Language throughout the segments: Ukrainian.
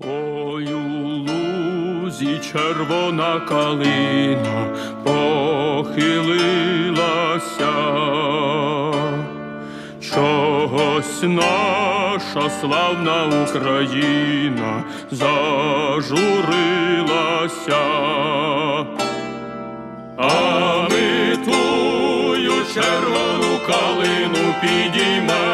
Ой, у лузі червона калина похилилася, чогось наша славна Україна зажурилася. А ми тую червону калину підіймемо,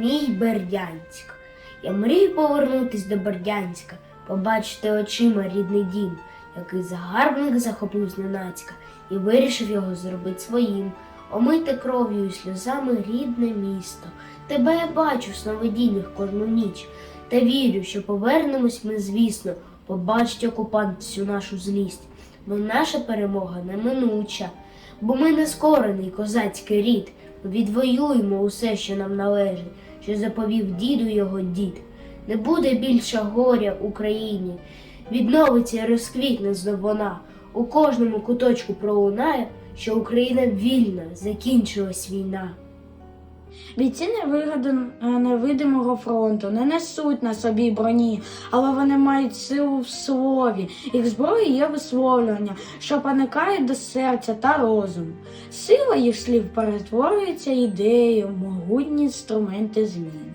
Мій Бердянськ. Я мрію повернутись до Бердянська, побачити очима рідний дім, який загарбник захопив зненацька і вирішив його зробити своїм, омити кров'ю і сльозами рідне місто. Тебе я бачу в сновидіннях кожну ніч, та вірю, що повернемось ми, звісно, побачить окупант всю нашу злість, бо наша перемога неминуча, бо ми нескорений козацький рід. Ми відвоюємо усе, що нам належить, що заповів діду його дід. Не буде більше горя Україні. Відновиться і розквітне знов вона. У кожному куточку пролунає, що Україна вільна, закінчилась війна. Бійці невидимого фронту не несуть на собі броні, але вони мають силу в слові. Їх зброя є висловлювання, що проникає до серця та розуму. Сила їх слів перетворюється ідеєю, могутні інструменти змін.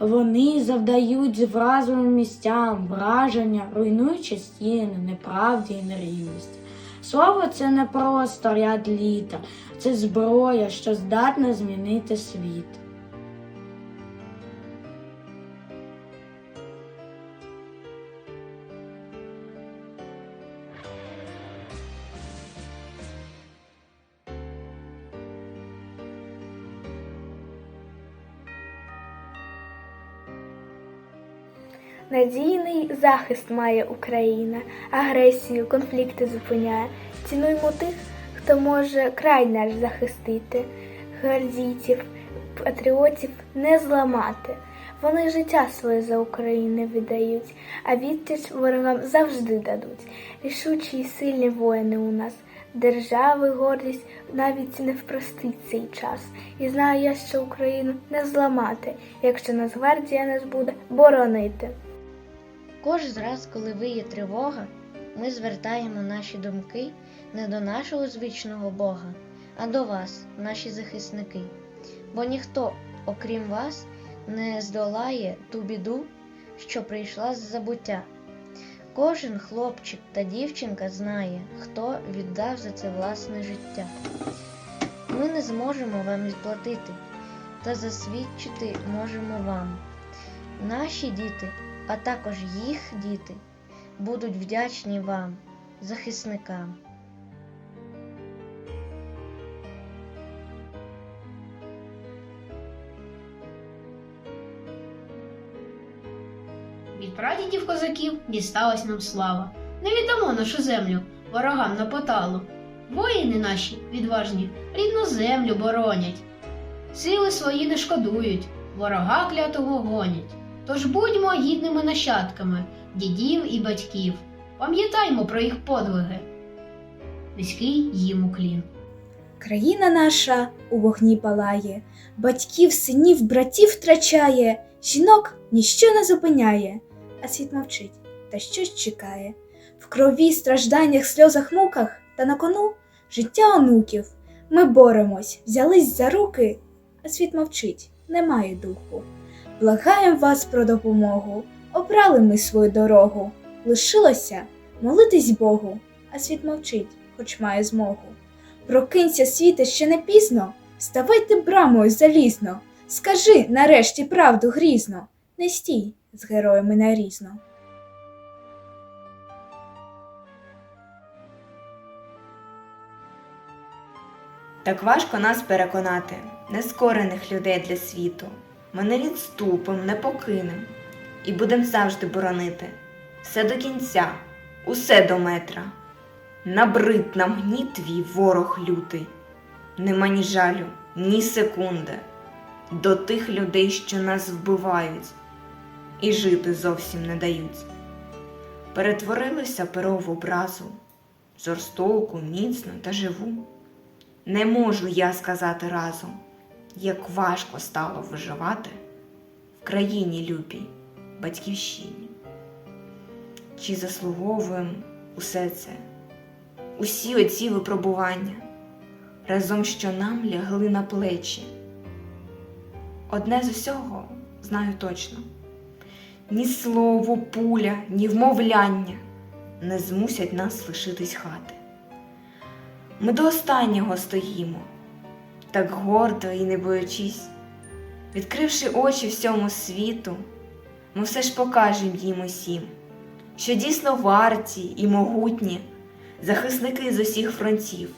Вони завдають вразливим місцям враження, руйнуючи стіни, неправді і нерівності. Слово це не просто ряд літа, це зброя, що здатна змінити світ. Надійний захист має Україна, агресію, конфлікти зупиняє. Цінуймо тих, хто може край наш захистити, гвардійців, патріотів не зламати. Вони життя своє за Україну віддають, а відтіч ворогам завжди дадуть. Рішучі й сильні воїни у нас. Держави гордість навіть не впростить цей час. І знаю я, що Україну не зламати, якщо нас гвардія нас буде боронити. Кожен раз, коли виє тривога, ми звертаємо наші думки не до нашого звичного Бога, а до вас, наші захисники. Бо ніхто, окрім вас, не здолає ту біду, що прийшла з забуття. Кожен хлопчик та дівчинка знає, хто віддав за це власне життя. Ми не зможемо вам відплатити, та засвідчити можемо вам. Наші діти а також їх діти будуть вдячні вам, захисникам. Від прадідів козаків дісталась нам слава. Не віддамо нашу землю ворогам на поталу. Воїни наші відважні рідну землю боронять. Сили свої не шкодують, ворога клятого гонять. Тож будьмо гідними нащадками дідів і батьків. Пам'ятаймо про їх подвиги. Низький їм уклін. Країна наша у вогні палає, батьків, синів, братів втрачає, жінок ніщо не зупиняє, а світ мовчить та щось чекає. В крові, стражданнях, сльозах, муках та на кону життя онуків. Ми боремось, взялись за руки, а світ мовчить, немає духу. Благаєм вас про допомогу, обрали ми свою дорогу. Лишилося молитись Богу, а світ мовчить, хоч має змогу. Прокинься, світе, ще не пізно, ставайте брамою залізно. Скажи нарешті правду грізно, не стій з героями нарізно. Так важко нас переконати, нескорених людей для світу. Ми не відступим, не покинем і будем завжди боронити. Все до кінця, усе до метра. Набрид нам гніт твій ворог лютий. Нема ні жалю, ні секунди до тих людей, що нас вбивають і жити зовсім не дають. Перетворилося перо в образу, жорстоку, міцну та живу. Не можу я сказати разом, як важко стало виживати в країні любій, батьківщині. Чи заслуговуємо усе це, усі оці випробування, разом що нам лягли на плечі. Одне з усього знаю точно: ні слово, пуля, ні вмовляння не змусять нас лишитись хати. Ми до останнього стоїмо, так гордо і не боячись. Відкривши очі всьому світу, ми все ж покажемо їм усім, що дійсно варті і могутні захисники з усіх фронтів,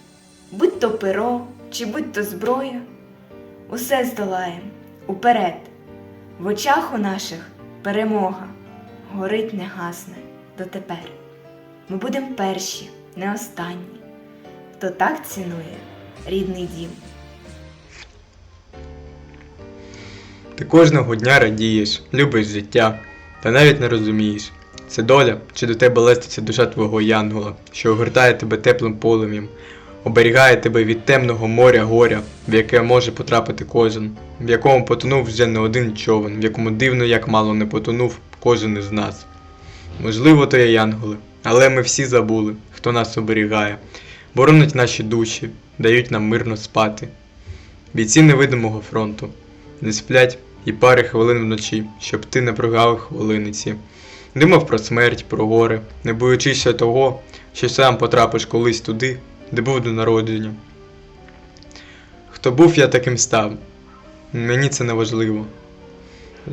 будь то перо чи будь то зброя, усе здолаєм уперед. В очах у наших перемога горить не гасне дотепер. Ми будемо перші, не останні, хто так цінує рідний дім. Ти кожного дня радієш, любиш життя, та навіть не розумієш, це доля, чи до тебе леститься душа твого янгола, що огортає тебе теплим полум'ям, оберігає тебе від темного моря горя, в яке може потрапити кожен, в якому потонув вже не один човен, в якому дивно, як мало не потонув кожен із нас. Можливо, то є янголи, але ми всі забули, хто нас оберігає, боронить наші душі, дають нам мирно спати. Бійці невидимого фронту не сплять і пари хвилин вночі, щоб ти не прогав хвилиниці. Думав про смерть, про горе, не боючися того, що сам потрапиш колись туди, де був до народження. Хто був, я таким став. Мені це не важливо.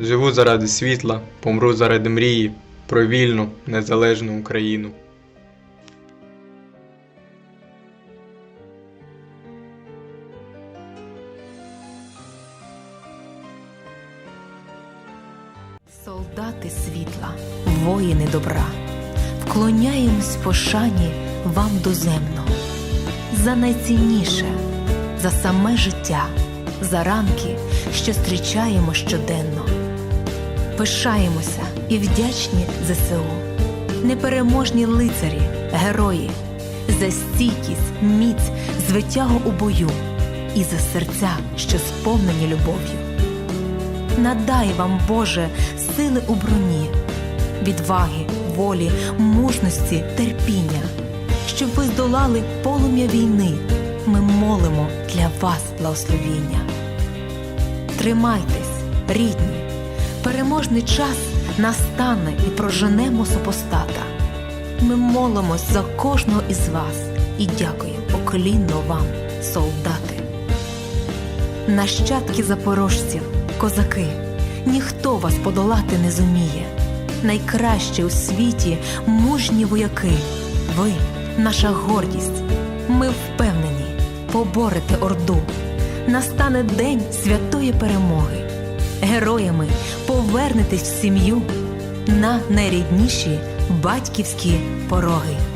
Живу заради світла, помру заради мрії про вільну, незалежну Україну. Солдати світла, воїни добра, вклоняємось пошані вам доземно, за найцінніше, за саме життя, за ранки, що зустрічаємо щоденно. Пишаємося і вдячні ЗСУ, непереможні лицарі, герої, за стійкість, міць, звитягу у бою. І за серця, що сповнені любов'ю. Надай вам, Боже, сили у броні, відваги, волі, мужності, терпіння, щоб ви здолали полум'я війни. Ми молимо для вас благословіння. Тримайтесь, рідні, переможний час настане і проженемо супостата. Ми молимось за кожного із вас і дякуємо поклінно вам, солдати. Нащадки запорожців, козаки, ніхто вас подолати не зуміє. Найкраще у світі мужні вояки. Ви наша гордість. Ми впевнені, поборете орду. Настане день святої перемоги. Героями повернетесь в сім'ю на найрідніші батьківські пороги.